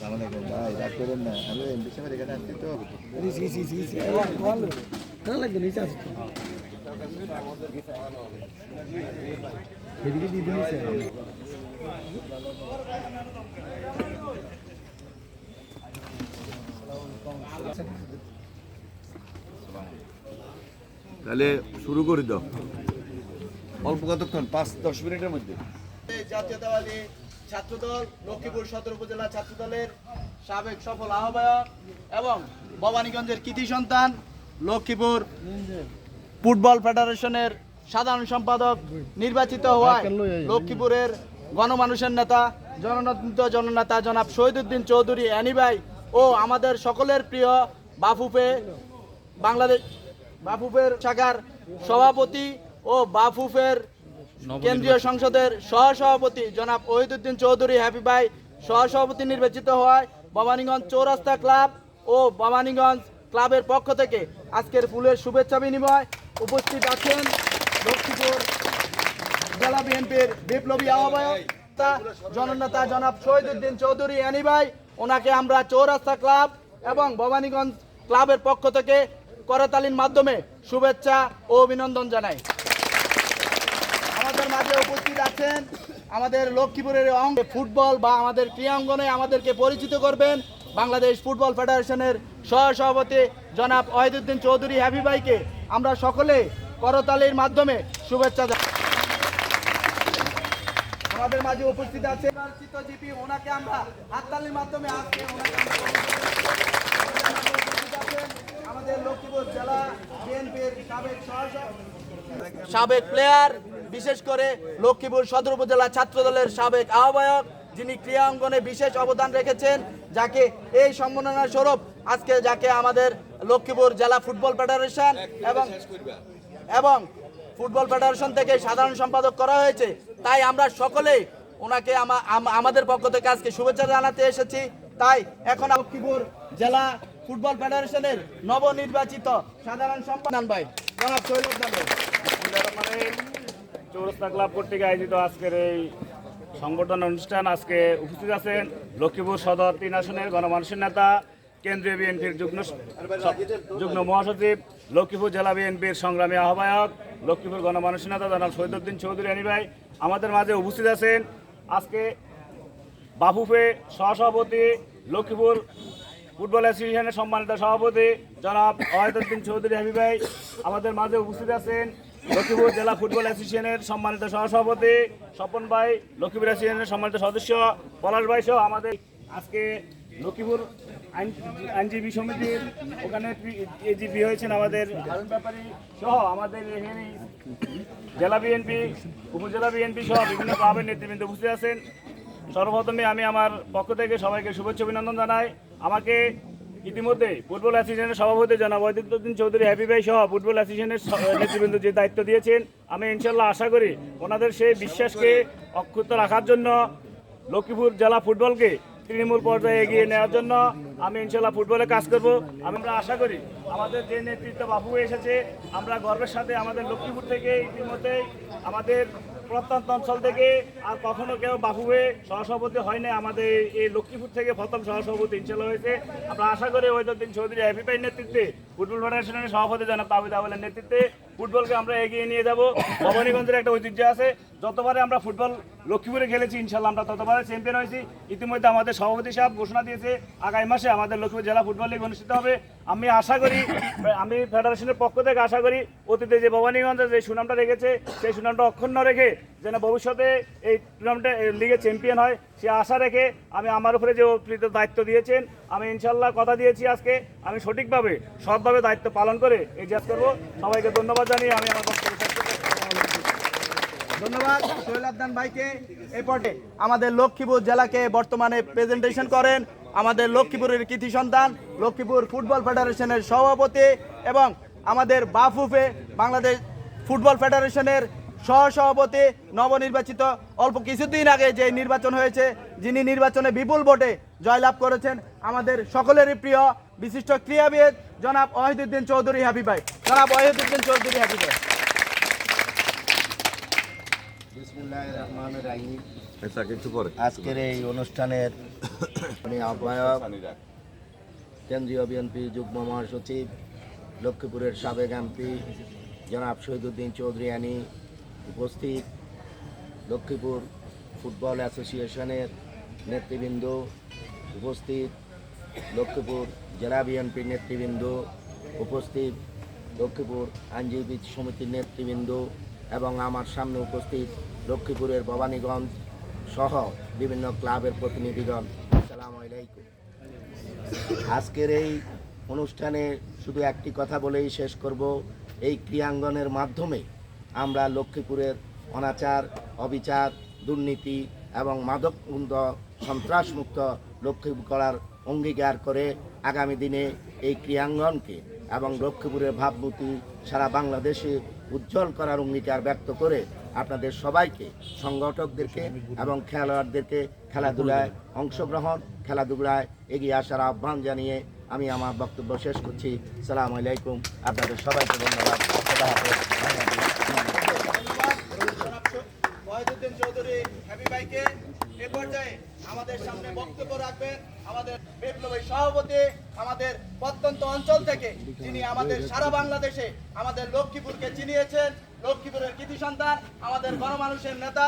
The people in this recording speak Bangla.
সালামালাইকুম ভাই রাগ করেন না তাহলে শুরু করে দাও অল্প কতক্ষণ? পাঁচ দশ মিনিটের মধ্যে। জাতীয়তাবাদী ছাত্রদল লক্ষ্মীপুর সদর উপজেলা ছাত্রদলের সাবেক সফল আহ্বায়ক এবং ভবানীগঞ্জের কৃতি সন্তান লক্ষ্মীপুর ফুটবল ফেডারেশনের সাধারণ সম্পাদক নির্বাচিত হওয়ায় লক্ষ্মীপুরের গণমানুষের নেতা জননেত্র জননেতা জনাব শহীদুদ্দিন চৌধুরী অ্যানিবাই ও আমাদের সকলের প্রিয় বাফুফে বাংলাদেশ বাফুফের শাখার সভাপতি ও বাফুফের কেন্দ্রীয় সংসদের সহসভাপতি জনাব ওহিদুদ্দিন চৌধুরী হ্যাপি ভাই সহসভাপতি নির্বাচিত হওয়ায় ভবানীগঞ্জ চৌরাস্তা ক্লাব ও ভবানীগঞ্জ ক্লাবের পক্ষ থেকে আজকের ফুলের শুভেচ্ছা বিনিময় উপস্থিত আছেন লক্ষ্মীপুর জেলা বিএনপির বিপ্লবী আহ্বায়ক জননেতা জনাব শহীদুদ্দিন চৌধুরী অ্যানি ভাই ওনাকে আমরা চৌরাস্তা ক্লাব এবং ভবানীগঞ্জ ক্লাবের পক্ষ থেকে করতালির মাধ্যমে শুভেচ্ছা ও অভিনন্দন জানাই। আমাদের মাঝে উপস্থিত আছেন আমাদের লক্ষ্মীপুরের অঙ্গ ফুটবল বা আমাদের ক্রীড়াঙ্গনে আমাদেরকে পরিচিত করবেন বাংলাদেশ ফুটবল ফেডারেশনের সহসভাপতি জনাব ওয়াহিদুদ্দিন চৌধুরী হ্যাপি ভাইকে। আমরা সকলে করতালির মাধ্যমে শুভেচ্ছা জানাই। আমাদের মাঝে উপস্থিত আছে। ওনাকে আমরা হাততালির মাধ্যমে আজকে সাবেক সাবেক প্লেয়ার বিশেষ করে লক্ষ্মীপুর সদর উপজেলা ছাত্র দলের সাবেক আহ্বায়ক, যিনি ক্রীড়া অঙ্গনে বিশেষ অবদান রেখেছেন, যাকে এই সম্মাননা স্বরূপ আজকে যাকে আমাদের লক্ষ্মীপুর জেলা ফুটবল ফেডারেশন এবং এবং ফুটবল ফেডারেশন থেকে সাধারণ সম্পাদক করা হয়েছে। তাই আমরা সকলেই ওনাকে আমাদের পক্ষ থেকে আজকে শুভেচ্ছা জানাতে এসেছি। তাই এখন লক্ষ্মীপুর জেলা ফুটবল ফেডারেশনের নবনির্বাচিত সাধারণ সম্পাদক ভাই, জনাব চৌরাস্তা ক্লাব কর্তৃক আয়োজিত আজকের এই সংবর্ধনা অনুষ্ঠান আজকে উপস্থিত আছেন লক্ষ্মীপুর সদর তিন আসনের গণমানুষের নেতা, কেন্দ্রীয় বিএনপির যুগ্ম যুগ্ম মহাসচিব, লক্ষ্মীপুর জেলা বিএনপির সংগ্রামী আহ্বায়ক লক্ষ্মীপুর গণমানুষের নেতা জনাব শহীদুদ্দিন চৌধুরী আনি ভাই, আমাদের মাঝে উপস্থিত আছেন। আজকে বাফুফে সহসভাপতি, লক্ষ্মীপুর ফুটবল অ্যাসোসিয়েশনের সম্মানিত সভাপতি জনাব ওয়াহিদুদ্দিন চৌধুরী হাবিব ভাই, আমাদের মাঝে উপস্থিত আছেন লক্ষ্মীপুর জেলা ফুটবল অ্যাসোসিয়েশনের সম্মানিত সহসভাপতি স্বপন ভাই, লক্ষ্মীপুর অ্যাসোসিয়েশনের সম্মানিত সদস্য পলাশ ভাই সহ আমাদের আজকে লক্ষ্মীপুর আইনজীবী সমিতির ওখানে এজিপি হয়েছেন আমাদের হারুন ব্যাপারী সহ আমাদের এখানে জেলা বিএনপি, উপজেলা বিএনপি সহ বিভিন্ন ক্লাবের নেতৃবৃন্দ উপস্থিত আছেন। সর্বপ্রথমে আমি আমার পক্ষ থেকে সবাইকে শুভেচ্ছা অভিনন্দন জানাই। আমাকে ইতিমধ্যে ফুটবল অ্যাসোসিয়েশনের সভাপতি জনাব ওয়াহিদুদ্দিন চৌধুরী হ্যাপি ভাই সহ ফুটবল অ্যাসোসিয়েশনের নেতৃবৃন্দ যে দায়িত্ব দিয়েছেন, আমি ইনশাল্লাহ আশা করি ওনাদের সেই বিশ্বাসকে অক্ষুণ্ণ রাখার জন্য লক্ষ্মীপুর জেলা ফুটবলকে তৃণমূল পর্যায়ে এগিয়ে নেওয়ার জন্য আমি ইনশাল্লাহ ফুটবলে কাজ করব। আমি আমরা আশা করি আমাদের যে নেতৃত্ব বাবু এসেছে, আমরা গর্বের সাথে আমাদের লক্ষ্মীপুর থেকে ইতিমধ্যেই আমাদের প্রত্যন্ত অঞ্চল থেকে আর কখনো কেউ বাবু হয়ে সহসভাপতি হয় না আমাদের এই লক্ষ্মীপুর থেকে প্রথম সহসভাপতি ইনশাল্লাহ হয়েছে। আমরা আশা করি ওইদিন চৌধুরী হ্যাপিপাইয়ের নেতৃত্বে, ফুটবল ফেডারেশনের সভাপতি জনাব তাবিদ আওয়ালের নেতৃত্বে ফুটবলকে আমরা এগিয়ে নিয়ে যাব। ভবানীগঞ্জের একটা ঐতিহ্য আছে, যতবারে আমরা ফুটবল লক্ষ্মীপুরে খেলেছি ইনশাল্লাহ আমরা ততবারে চ্যাম্পিয়ন হয়েছি। ইতিমধ্যে আমাদের সভাপতি সাহেব ঘোষণা দিয়েছে, আগামী মাসে আমাদের লক্ষ্মীপুর জেলা ফুটবল লিগ অনুষ্ঠিত হবে। আমি আশা করি, আমি ফেডারেশনের পক্ষ থেকে আশা করি অতীতে যে ভবানীগঞ্জে যে সুনামটা রেখেছে, সেই সুনামটা অক্ষুণ্ণ রেখে যেন ভবিষ্যতে এই টুর্নামেন্টে লিগে চ্যাম্পিয়ন হয়, সে আশা রেখে আমি আমার উপরে যে অতিরিক্ত দায়িত্ব দিয়েছেন, আমি ইনশাল্লাহ কথা দিয়েছি আজকে। আমি সঠিকভাবে, সৎভাবে দায়িত্ব পালন করে এই জাজ করব। সবাইকে ধন্যবাদ জানিয়ে আমি আমার বক্তব্য। ধন্যবাদ ভাইকে। এই পর্বে আমাদের লক্ষ্মীপুর জেলাকে বর্তমানে প্রেজেন্টেশন করেন। আমাদের লক্ষ্মীপুরের কৃতি সন্তান, লক্ষ্মীপুর ফুটবল ফেডারেশনের সভাপতি এবং আমাদের বাফুফে বাংলাদেশ ফুটবল ফেডারেশনের সহসভাপতি, নবনির্বাচিত অল্প কিছুদিন আগে যে নির্বাচন হয়েছে, যিনি নির্বাচনে বিপুল ভোটে জয়লাভ করেছেন, আমাদের সকলেরই প্রিয় বিশিষ্ট ক্রীড়াবিদ জনাব ওয়াহিদুদ্দিন চৌধুরী হাবি ভাই। জনাব ওয়াহিদুদ্দিন চৌধুরী হাবি আজকের এই অনুষ্ঠানের আহ্বায়ক কেন্দ্রীয় বিএনপি যুগ্ম মহাসচিব লক্ষ্মীপুরের সাবেক এমপি জনাব শহীদুদ্দিন চৌধুরিয়ানি উপস্থিত। লক্ষ্মীপুর ফুটবল অ্যাসোসিয়েশনের নেতৃবৃন্দ উপস্থিত। লক্ষ্মীপুর জেলা বিএনপির নেতৃবৃন্দ উপস্থিত। লক্ষ্মীপুর আইনজীবী সমিতির নেতৃবৃন্দ এবং আমার সামনে উপস্থিত লক্ষ্মীপুরের ভবানীগঞ্জ সহ বিভিন্ন ক্লাবের প্রতিনিধিগণ। আসসালামু আলাইকুম। আজকের এই অনুষ্ঠানে শুধু একটি কথা বলেই শেষ করব। এই ক্রিয়াঙ্গনের মাধ্যমে আমরা লক্ষ্মীপুরের অনাচার, অবিচার, দুর্নীতি এবং মাদকবন্ধ সন্ত্রাসমুক্ত লক্ষ্মীপুর করার অঙ্গীকার করে আগামী দিনে এই ক্রিয়াঙ্গনকে এবং লক্ষ্মীপুরের ভাবমূর্তি সারা বাংলাদেশে উজ্জ্বল করার অঙ্গীকার ব্যক্ত করে আপনাদের সবাইকে, সংগঠকদেরকে এবং খেলোয়াড়দেরকে খেলাধুলায় অংশগ্রহণ, খেলাধুলায় এগিয়ে আসার আহ্বান জানিয়ে আমি আমার বক্তব্য শেষ করছি। সালাম আলাইকুম। আপনাদের সবাইকে ধন্যবাদ। চৌধুরী এ পর্যায়ে আমাদের সামনে বক্তব্য রাখবেন আমাদের বিপ্লবী সভাপতি, আমাদের প্রত্যন্ত অঞ্চল থেকে যিনি আমাদের সারা বাংলাদেশে আমাদের লক্ষ্মীপুরকে চিনিয়েছেন, লক্ষ্মীপুরের কৃতি সন্তান, আমাদের গণমানুষের নেতা